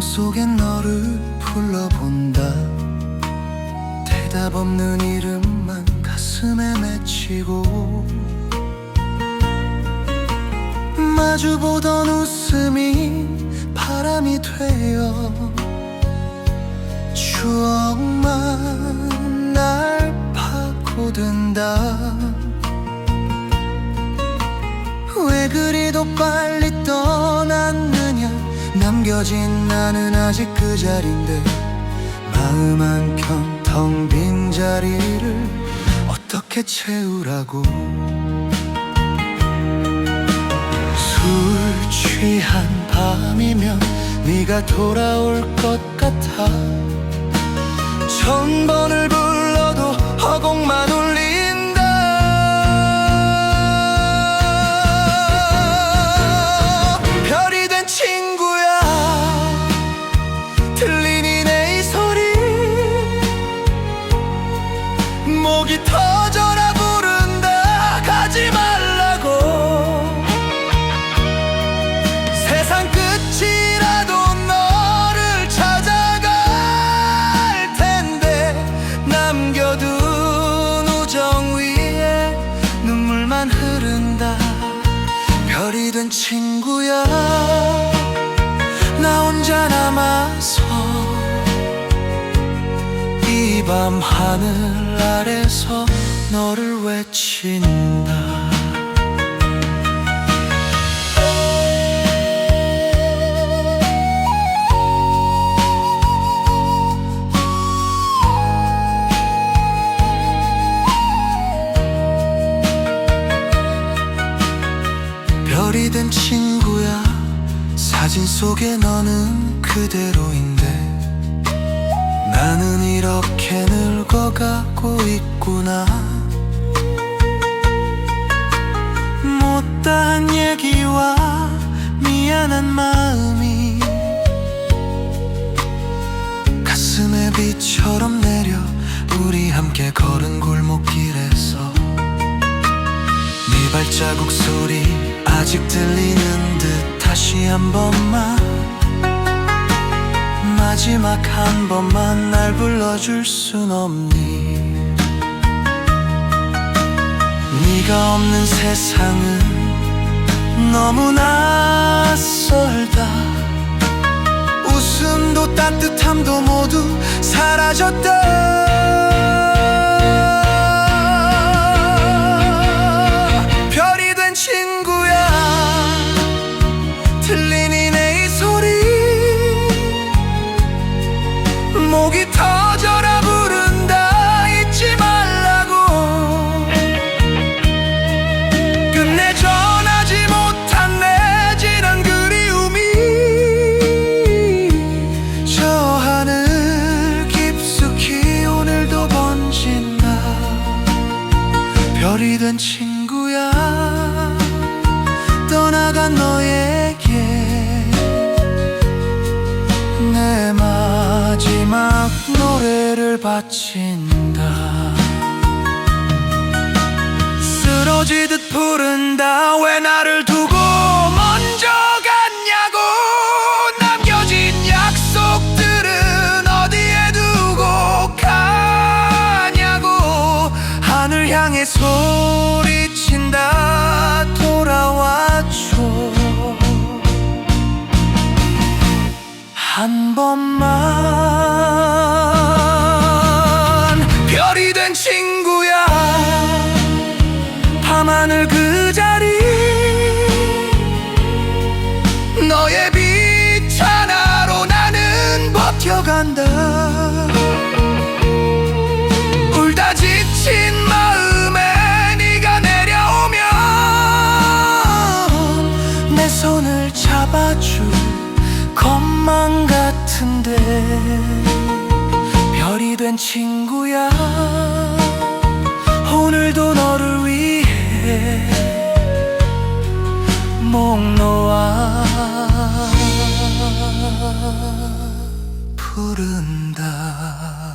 속에 너를 불러본다. 대답 없는 이름만 가슴에 맺히고 마주보던 웃음이 바람이 되어 추억만 날 파고든다. 왜 그리도 빨리 떠났느냐 남겨진 나는 아직 그 자리인데 마음 한 켠 텅 빈 자리를 어떻게 채우라고? 술 취한 밤이면 네가 돌아올 것 같아. 천 번을 불러도 허공만 울 된 친구야. 나 혼자 남아서 이 밤 하늘 아래서 너를 외친다 사진 속에 너는 그대로인데 나는 이렇게 늙어가고 있구나. 못다한 얘기와 미안한 마음이 가슴에 비처럼 내려 우리 함께 걸은 골목길에서 네 발자국 소리 아직 들리는 듯 다시 한 번만 마지막 한 번만 날 불러줄 순 없니? 네가 없는 세상은 너무 낯설다. 웃음도 따뜻함도 모두 사라졌다 별이 된 친구야. 떠나간 너에게 내 마지막 노래를 바친다. 쓰러지듯 부른다. 왜 나를 두고 된 친구야. 밤하늘 그 자리. 너의 빛 하나로 나는 버텨간다. 울다 지친 마음에 네가 내려오면 내 손을 잡아줄 것만 같은데 된 친구야. 오늘도 너를 위해 목 놓아 부른다.